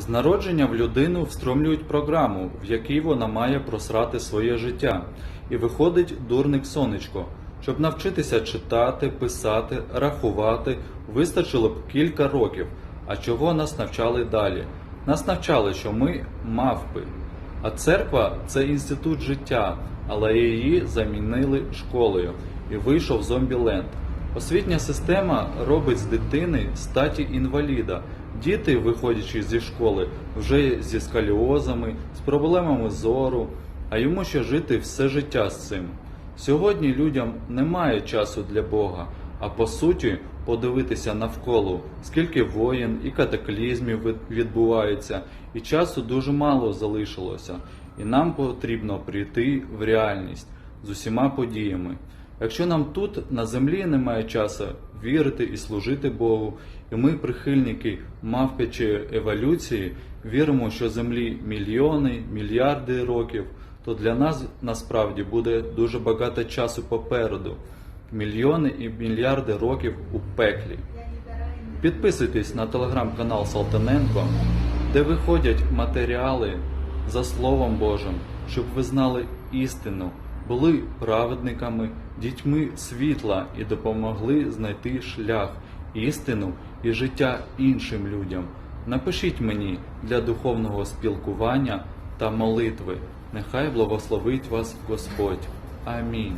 З народження в людину встромлюють програму, в якій вона має просрати своє життя. І виходить дурник сонечко. Щоб навчитися читати, писати, рахувати, вистачило б кілька років. А чого нас навчали далі? Нас навчали, що ми мавпи. А церква це інститут життя, але її замінили школою і вийшов зомбіленд. Освітня система робить з дитини статі інваліда. Діти, виходячи зі школи, вже зі скаліозами, з проблемами зору, а йому ще жити все життя з цим. Сьогодні людям немає часу для Бога, а по суті подивитися навколо, скільки воєн і катаклізмів від- відбувається, і часу дуже мало залишилося, і нам потрібно прийти в реальність з усіма подіями. Якщо нам тут на землі немає часу вірити і служити Богу, і ми, прихильники мавпячої еволюції, віримо, що землі мільйони, мільярди років, то для нас насправді буде дуже багато часу попереду, мільйони і мільярди років у пеклі. Підписуйтесь на телеграм-канал Салтаненко, де виходять матеріали за Словом Божим, щоб ви знали істину, були праведниками, дітьми світла і допомогли знайти шлях, істину і життя іншим людям. Напишіть мені для духовного спілкування та молитви. Нехай благословить вас Господь. Амінь.